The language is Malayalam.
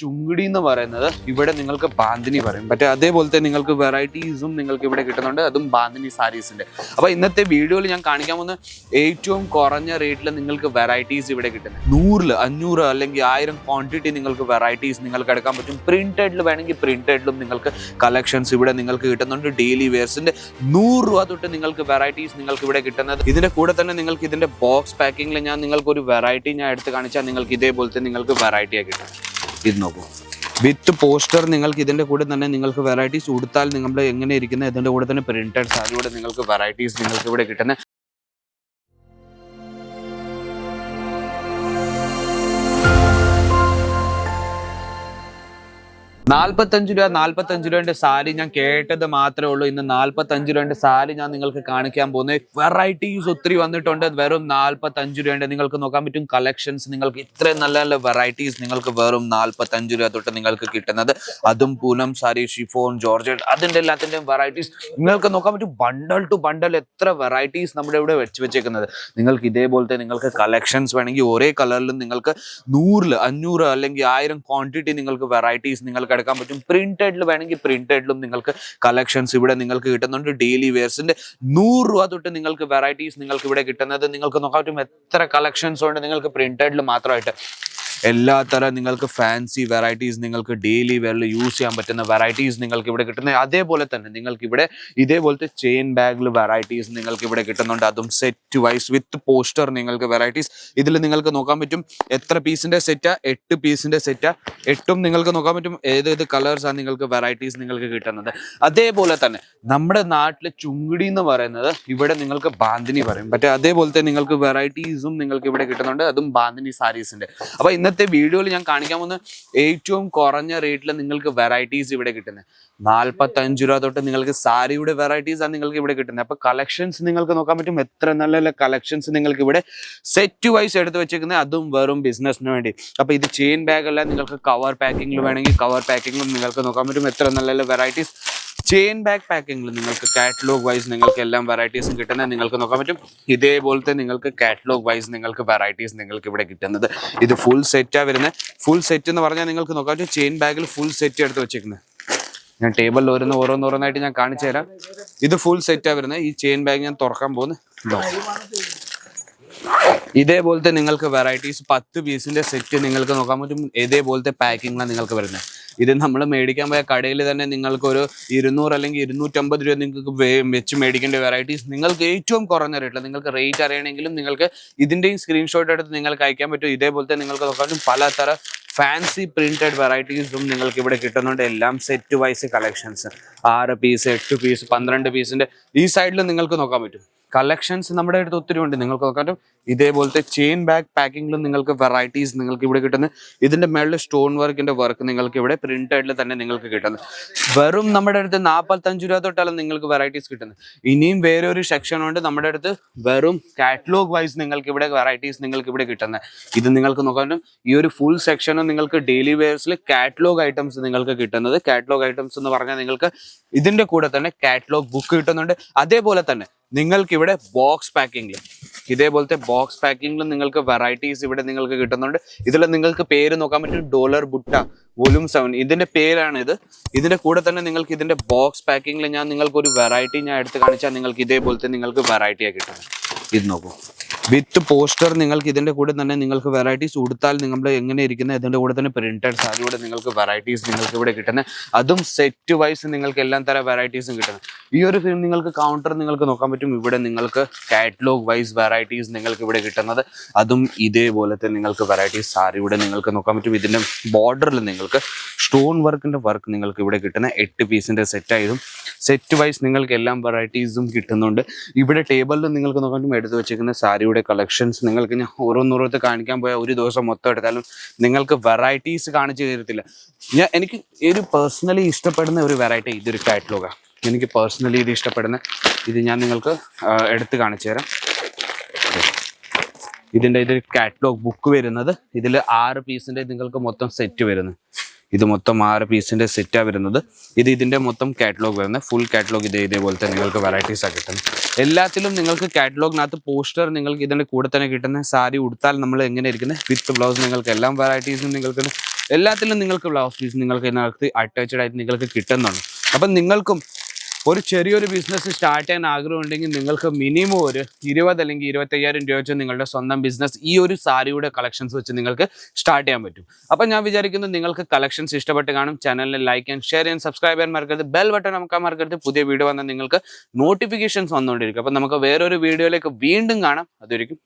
ചുങ്കിടി എന്ന് പറയുന്നത് ഇവിടെ നിങ്ങൾക്ക് ബാന്തിനി പറയും. മറ്റേ അതേപോലെ തന്നെ നിങ്ങൾക്ക് വെറൈറ്റീസും നിങ്ങൾക്ക് ഇവിടെ കിട്ടുന്നുണ്ട്. അതും ബാന്തിനി സാരീസിന്റെ. അപ്പോൾ ഇന്നത്തെ വീഡിയോയിൽ ഞാൻ കാണിക്കാൻ പോകുന്ന ഏറ്റവും കുറഞ്ഞ റേറ്റിൽ നിങ്ങൾക്ക് വെറൈറ്റീസ് ഇവിടെ കിട്ടുന്നത് നൂറിൽ അഞ്ഞൂറ് അല്ലെങ്കിൽ ആയിരം ക്വാണ്ടിറ്റി നിങ്ങൾക്ക് വെറൈറ്റീസ് നിങ്ങൾക്ക് എടുക്കാൻ പറ്റും. പ്രിന്റഡിൽ വേണമെങ്കിൽ പ്രിന്റഡിലും നിങ്ങൾക്ക് കളക്ഷൻസ് ഇവിടെ നിങ്ങൾക്ക് കിട്ടുന്നുണ്ട്. ഡെയിലി വെയർസിന്റെ നൂറ് രൂപ തൊട്ട് നിങ്ങൾക്ക് വെറൈറ്റീസ് നിങ്ങൾക്ക് ഇവിടെ കിട്ടുന്നത്. ഇതിന്റെ കൂടെ തന്നെ നിങ്ങൾക്ക് ഇതിന്റെ ബോക്സ് പാക്കിങ്ങിൽ ഞാൻ നിങ്ങൾക്ക് ഒരു വെറൈറ്റി ഞാൻ എടുത്ത് കാണിച്ചാൽ നിങ്ങൾക്ക് ഇതേപോലത്തെ നിങ്ങൾക്ക് വെറൈറ്റിയായി കിട്ടും ഇത് നോക്കൂ വിത്ത് പോസ്റ്റർ നിങ്ങൾക്ക് ഇതിന്റെ കൂടെ തന്നെ നിങ്ങൾക്ക് വെറൈറ്റീസ് ഉടുത്താൽ നിങ്ങൾ എങ്ങനെ ഇരിക്കുന്ന ഇതിന്റെ കൂടെ തന്നെ പ്രിന്റഡ് സാരിയുടെ നിങ്ങൾക്ക് വെറൈറ്റീസ് നിങ്ങൾക്ക് ഇവിടെ കിട്ടുന്ന. നാൽപ്പത്തഞ്ച് രൂപ നാൽപ്പത്തഞ്ച് രൂപയുടെ സാരി ഞാൻ കേട്ടത് മാത്രമേ ഉള്ളൂ. ഇന്ന് നാൽപ്പത്തഞ്ച് രൂപയുടെ സാരി ഞാൻ നിങ്ങൾക്ക് കാണിക്കാൻ പോകുന്നത്. വെറൈറ്റീസ് ഒത്തിരി വന്നിട്ടുണ്ട്. വെറും നാൽപ്പത്തഞ്ച് രൂപയുടെ നിങ്ങൾക്ക് നോക്കാൻ പറ്റും കളക്ഷൻസ് നിങ്ങൾക്ക് ഇത്രയും നല്ല നല്ല വെറൈറ്റീസ് നിങ്ങൾക്ക് വെറും നാൽപ്പത്തഞ്ച് രൂപ തൊട്ട് നിങ്ങൾക്ക് കിട്ടുന്നത്. അതും പൂനം സാരി ഷിഫോൺ ജോർജറ്റ് അതിന്റെ എല്ലാത്തിന്റെയും വെറൈറ്റീസ് നിങ്ങൾക്ക് നോക്കാൻ പറ്റും ബണ്ടൽ ടു ബണ്ടൽ എത്ര വെറൈറ്റീസ് നമ്മുടെ ഇവിടെ വെച്ച് വെച്ചേക്കുന്നത്. നിങ്ങൾക്ക് ഇതേപോലത്തെ നിങ്ങൾക്ക് കളക്ഷൻസ് വേണമെങ്കിൽ ഒരേ കളറിലും നിങ്ങൾക്ക് നൂറിൽ അഞ്ഞൂറ് അല്ലെങ്കിൽ ആയിരം ക്വാണ്ടിറ്റി നിങ്ങൾക്ക് വെറൈറ്റീസ് നിങ്ങൾക്ക് എടുക്കാൻ പറ്റും. പ്രിന്റഡിൽ വേണമെങ്കിൽ പ്രിന്റഡിലും നിങ്ങൾക്ക് കളക്ഷൻസ് ഇവിടെ നിങ്ങൾക്ക് കിട്ടുന്നുണ്ട്. ഡെയിലി വെയർസിന്റെ നൂറ് രൂപ തൊട്ട് നിങ്ങൾക്ക് വെറൈറ്റീസ് നിങ്ങൾക്ക് ഇവിടെ കിട്ടുന്നത്. നിങ്ങൾക്ക് നോക്കാൻ പറ്റും എത്ര കളക്ഷൻസ് ഉണ്ട് നിങ്ങൾക്ക് പ്രിന്റഡിൽ മാത്രമായിട്ട്. എല്ലാ തരം നിങ്ങൾക്ക് ഫാൻസി വെറൈറ്റീസ് നിങ്ങൾക്ക് ഡെയിലി വെയറിൽ യൂസ് ചെയ്യാൻ പറ്റുന്ന വെറൈറ്റീസ് നിങ്ങൾക്ക് ഇവിടെ കിട്ടുന്ന അതേപോലെ തന്നെ നിങ്ങൾക്ക് ഇവിടെ ഇതേപോലത്തെ ചെയിൻ ബാഗിൽ വെറൈറ്റീസ് നിങ്ങൾക്ക് ഇവിടെ കിട്ടുന്നുണ്ട്. അതും സെറ്റ് വൈസ് വിത്ത് പോസ്റ്റർ നിങ്ങൾക്ക് വെറൈറ്റീസ് ഇതിൽ നിങ്ങൾക്ക് നോക്കാൻ പറ്റും എത്ര പീസിന്റെ സെറ്റാ എട്ട് പീസിന്റെ സെറ്റാ എട്ടും നിങ്ങൾക്ക് നോക്കാൻ പറ്റും ഏത് ഏത് കളേഴ്സാണ് നിങ്ങൾക്ക് വെറൈറ്റീസ് നിങ്ങൾക്ക് കിട്ടുന്നത്. അതേപോലെ തന്നെ നമ്മുടെ നാട്ടിലെ ചുങ്കിടി എന്ന് പറയുന്നത് ഇവിടെ നിങ്ങൾക്ക് ബാന്തിനി പറയും. പക്ഷേ അതേപോലത്തെ നിങ്ങൾക്ക് വെറൈറ്റീസും നിങ്ങൾക്ക് ഇവിടെ കിട്ടുന്നുണ്ട്. അതും ബാന്തിനി സാരീസിന്റെ അപ്പൊ ഇന്നത്തെ വീഡിയോയിൽ ഞാൻ കാണിക്കാൻ പോകുന്ന ഏറ്റവും കുറഞ്ഞ റേറ്റിൽ നിങ്ങൾക്ക് വെറൈറ്റീസ് ഇവിടെ കിട്ടുന്നത്. നാൽപ്പത്തഞ്ച് രൂപ തൊട്ട് നിങ്ങൾക്ക് സാരിയുടെ വെറൈറ്റീസ് ആണ് നിങ്ങൾക്ക് ഇവിടെ കിട്ടുന്നത്. അപ്പൊ കളക്ഷൻസ് നിങ്ങൾക്ക് നോക്കാൻ പറ്റും. എത്ര നല്ല നല്ല കളക്ഷൻസ് നിങ്ങൾക്ക് ഇവിടെ സെറ്റ് വൈസ് എടുത്ത് വെച്ചിരിക്കുന്നത് അതും വെറും ബിസിനസ്സിന് വേണ്ടി. അപ്പൊ ഇത് ചെയിൻ ബാഗ് അല്ല. നിങ്ങൾക്ക് കവർ പാക്കിംഗിൽ വേണമെങ്കിൽ കവർ പാക്കിങ്ങിലും നിങ്ങൾക്ക് നോക്കാൻ പറ്റും. എത്ര നല്ല നല്ല വെറൈറ്റീസ് ചെയിൻ ബാഗ് പാക്കിംഗ് നിങ്ങൾക്ക് കാറ്റലോഗ് വൈസ് നിങ്ങൾക്ക് എല്ലാം വെറൈറ്റീസും കിട്ടുന്നത് നിങ്ങൾക്ക് നോക്കാൻ പറ്റും. ഇതേപോലത്തെ നിങ്ങൾക്ക് കാറ്റലോഗ് വൈസ് നിങ്ങൾക്ക് വെറൈറ്റീസ് നിങ്ങൾക്ക് ഇവിടെ കിട്ടുന്നത്. ഇത് ഫുൾ സെറ്റാ വരുന്നത് ഫുൾ സെറ്റ് എന്ന് പറഞ്ഞാൽ നിങ്ങൾക്ക് നോക്കാൻ പറ്റും ചെയിൻ ബാഗിൽ ഫുൾ സെറ്റ് എടുത്ത് വെച്ചിരിക്കുന്നത് ഞാൻ ടേബിളിൽ ഓരോന്ന് ഓരോന്നോരോന്നായിട്ട് ഞാൻ കാണിച്ചു തരാം. ഇത് ഫുൾ സെറ്റാ വരുന്നത് ഈ ചെയിൻ ബാഗ് ഞാൻ തുറക്കാൻ പോകുന്നു. ഇതോ. ഇതേപോലത്തെ നിങ്ങൾക്ക് വെറൈറ്റീസ് പത്ത് പീസിന്റെ സെറ്റ് നിങ്ങൾക്ക് നോക്കാൻ പറ്റും. ഇതേപോലത്തെ പാക്കിംഗ് നിങ്ങൾക്ക് വരുന്നത് ഇത് നമ്മൾ മേടിക്കാൻ പോയ കടയിൽ തന്നെ നിങ്ങൾക്ക് ഒരു ഇരുന്നൂറ് അല്ലെങ്കിൽ ഇരുന്നൂറ്റമ്പത് രൂപ നിങ്ങൾക്ക് വെച്ച് മേടിക്കേണ്ട വെറൈറ്റീസ് നിങ്ങൾക്ക് ഏറ്റവും കുറഞ്ഞ റേറ്റിൽ നിങ്ങൾക്ക് റേറ്റ് അറിയണമെങ്കിലും നിങ്ങൾക്ക് ഇതിന്റെയും സ്ക്രീൻഷോട്ട് എടുത്ത് നിങ്ങൾക്ക് അയക്കാൻ പറ്റും. ഇതേപോലത്തെ നിങ്ങൾക്ക് നോക്കാനും പലതരം ഫാൻസി പ്രിന്റഡ് വെറൈറ്റീസും നിങ്ങൾക്ക് ഇവിടെ കിട്ടുന്നുണ്ട്. എല്ലാം സെറ്റ് വൈസ് കളക്ഷൻസ് ആറ് പീസ് എട്ട് പീസ് പന്ത്രണ്ട് പീസിന്റെ ഈ സൈഡിൽ നിങ്ങൾക്ക് നോക്കാൻ പറ്റും. കളക്ഷൻസ് നമ്മുടെ അടുത്ത് ഒത്തിരി ഉണ്ട്. നിങ്ങൾക്ക് നോക്കാൻ പറ്റും ഇതേപോലത്തെ ചെയിൻ ബാഗ് പാക്കിങ്ങിലും നിങ്ങൾക്ക് വെറൈറ്റീസ് നിങ്ങൾക്ക് ഇവിടെ കിട്ടുന്നത് ഇതിന്റെ മേളിൽ സ്റ്റോൺ വർക്കിന്റെ വർക്ക് നിങ്ങൾക്ക് ഇവിടെ പ്രിന്റഡിൽ തന്നെ നിങ്ങൾക്ക് കിട്ടുന്നത്. വെറും നമ്മുടെ അടുത്ത് നാൽപ്പത്തഞ്ച് രൂപ തൊട്ടാണ് നിങ്ങൾക്ക് വെറൈറ്റീസ് കിട്ടുന്നത്. ഇനിയും വേറെ ഒരു സെക്ഷൻ ഉണ്ട് നമ്മുടെ അടുത്ത് വെറും കാറ്റലോഗ് വൈസ് നിങ്ങൾക്ക് ഇവിടെ വെറൈറ്റീസ് നിങ്ങൾക്ക് ഇവിടെ കിട്ടുന്നത്. ഇത് നിങ്ങൾക്ക് നോക്കാൻ പറ്റും. ഈ ഒരു ഫുൾ സെക്ഷനും നിങ്ങൾക്ക് ഡെയിലി വെയർസിൽ കാറ്റലോഗ് ഐറ്റംസ് നിങ്ങൾക്ക് കിട്ടുന്നത്. കാറ്റലോഗ് ഐറ്റംസ് എന്ന് പറഞ്ഞാൽ നിങ്ങൾക്ക് ഇതിന്റെ കൂടെ തന്നെ കാറ്റലോഗ് ബുക്ക് കിട്ടുന്നുണ്ട്. അതേപോലെ തന്നെ നിങ്ങൾക്ക് ഇവിടെ ബോക്സ് പാക്കിംഗിൽ ഇതേപോലത്തെ ബോക്സ് പാക്കിംഗിൽ നിങ്ങൾക്ക് വെറൈറ്റീസ് ഇവിടെ നിങ്ങൾക്ക് കിട്ടുന്നുണ്ട്. ഇതിൽ നിങ്ങൾക്ക് പേര് നോക്കാൻ പറ്റും ഡോളർ ബുട്ട. വോല്യൂം സെവൻ ഇതിന്റെ പേരാണ് ഇത് ഇതിന്റെ കൂടെ തന്നെ നിങ്ങൾക്ക് ഇതിന്റെ ബോക്സ് പാക്കിംഗിൽ ഞാൻ നിങ്ങൾക്ക് ഒരു വെറൈറ്റി ഞാൻ എടുത്ത് കാണിച്ചാൽ നിങ്ങൾക്ക് ഇതേപോലത്തെ നിങ്ങൾക്ക് വെറൈറ്റിയാണ് കിട്ടുന്നത്. ഇത് നോക്കൂ. വിത്ത് പോസ്റ്റർ നിങ്ങൾക്ക് ഇതിന്റെ കൂടെ തന്നെ നിങ്ങൾക്ക് വെറൈറ്റീസ് കൊടുത്താൽ നിങ്ങൾ എങ്ങനെ ഇരിക്കുന്ന ഇതിന്റെ കൂടെ തന്നെ പ്രിന്റഡ് സാരിയുടെ നിങ്ങൾക്ക് വെറൈറ്റീസ് നിങ്ങൾക്ക് ഇവിടെ കിട്ടുന്നത്. അതും സെറ്റ് വൈസ് നിങ്ങൾക്ക് എല്ലാം തരം വെറൈറ്റീസും കിട്ടുന്നത്. ഈ ഒരു ഫിലിം നിങ്ങൾക്ക് കൗണ്ടർ നിങ്ങൾക്ക് നോക്കാൻ പറ്റും. ഇവിടെ നിങ്ങൾക്ക് കാറ്റലോഗ് വൈസ് വെറൈറ്റീസ് നിങ്ങൾക്ക് ഇവിടെ കിട്ടുന്നത്. അതും ഇതേപോലത്തെ നിങ്ങൾക്ക് വെറൈറ്റീസ് സാരിയുടെ നിങ്ങൾക്ക് നോക്കാൻ പറ്റും. ഇതിന്റെ ബോർഡറിൽ നിങ്ങൾക്ക് സ്റ്റോൺ വർക്കിന്റെ വർക്ക് നിങ്ങൾക്ക് ഇവിടെ കിട്ടുന്ന എട്ട് പീസിന്റെ സെറ്റ് ആയതും സെറ്റ് വൈസ് നിങ്ങൾക്ക് എല്ലാം വെറൈറ്റീസും കിട്ടുന്നുണ്ട്. ഇവിടെ ടേബിളിൽ നിങ്ങൾക്ക് നോക്കാൻ എടുത്തു വെച്ചിരിക്കുന്ന സാരിയുടെ കളക്ഷൻസ് നിങ്ങൾക്ക് ഞാൻ ഓരോന്നോരോത്ത് കാണിക്കാൻ പോയാൽ ഒരു ദിവസം മൊത്തം എടുത്താലും നിങ്ങൾക്ക് വെറൈറ്റീസ് കാണിച്ചു തരത്തില്ല. ഞാൻ എനിക്ക് ഒരു പേഴ്സണലി ഇഷ്ടപ്പെടുന്ന ഒരു വെറൈറ്റി ഇതൊരു കാറ്റലോഗാണ് എനിക്ക് പേഴ്സണലി ഇത് ഇഷ്ടപ്പെടുന്ന ഇത് ഞാൻ നിങ്ങൾക്ക് എടുത്ത് കാണിച്ചു തരാം. ഇതിന്റെ ഇതൊരു കാറ്റലോഗ് ബുക്ക് വരുന്നത്. ഇതിൽ ആറ് പീസിന്റെ നിങ്ങൾക്ക് മൊത്തം സെറ്റ് വരുന്നത് ഇത് മൊത്തം ആറ് പീസിന്റെ സെറ്റാ വരുന്നത്. ഇത് ഇതിന്റെ മൊത്തം കാറ്റലോഗ് വരുന്നത്. ഫുൾ കാറ്റലോഗ് ഇത് ഇതേപോലത്തെ നിങ്ങൾക്ക് വെറൈറ്റീസ് ആ കിട്ടുന്നത്. എല്ലാത്തിലും നിങ്ങൾക്ക് കാറ്റലോഗിനകത്ത് പോസ്റ്റർ നിങ്ങൾക്ക് ഇതിന്റെ കൂടെ തന്നെ കിട്ടുന്ന സാരി ഉടുത്താൽ നമ്മൾ എങ്ങനെ ഇരിക്കുന്നത്? വിത്ത് ബ്ലൗസ് നിങ്ങൾക്ക് എല്ലാം വെറൈറ്റീസും നിങ്ങൾക്ക് എല്ലാത്തിലും നിങ്ങൾക്ക് ബ്ലൗസ് പീസ് നിങ്ങൾക്ക് ഇതിനകത്ത് അറ്റാച്ച്ഡ് ആയിട്ട് നിങ്ങൾക്ക് കിട്ടുന്നുണ്ട്. അപ്പം നിങ്ങൾക്കും ഒരു ചെറിയൊരു ബിസിനസ് സ്റ്റാർട്ട് ചെയ്യാൻ ആഗ്രഹം ഉണ്ടെങ്കിൽ നിങ്ങൾക്ക് മിനിമം ഒരു ഇരുപത് അല്ലെങ്കിൽ ഇരുപത്തയ്യായിരം രൂപ വെച്ച് നിങ്ങളുടെ സ്വന്തം ബിസിനസ് ഈ ഒരു സാരിയുടെ കളക്ഷൻസ് വെച്ച് നിങ്ങൾക്ക് സ്റ്റാർട്ട് ചെയ്യാൻ പറ്റും. അപ്പം ഞാൻ വിചാരിക്കുന്നു നിങ്ങൾക്ക് കളക്ഷൻസ് ഇഷ്ടപ്പെട്ട് കാണും. ചാനലിൽ ലൈക്ക് ആൻഡ് ഷെയർ ചെയ്യാൻ സബ്സ്ക്രൈബ് ചെയ്യാൻ മറക്കരുത്. ബെൽ ബട്ടൺ നമുക്ക് മറക്കരുത്. പുതിയ വീഡിയോ വന്നാൽ നിങ്ങൾക്ക് നോട്ടിഫിക്കേഷൻസ് വന്നുകൊണ്ടിരിക്കും. അപ്പം നമുക്ക് വേറൊരു വീഡിയോയിലേക്ക് വീണ്ടും കാണാം. അതൊരിക്കും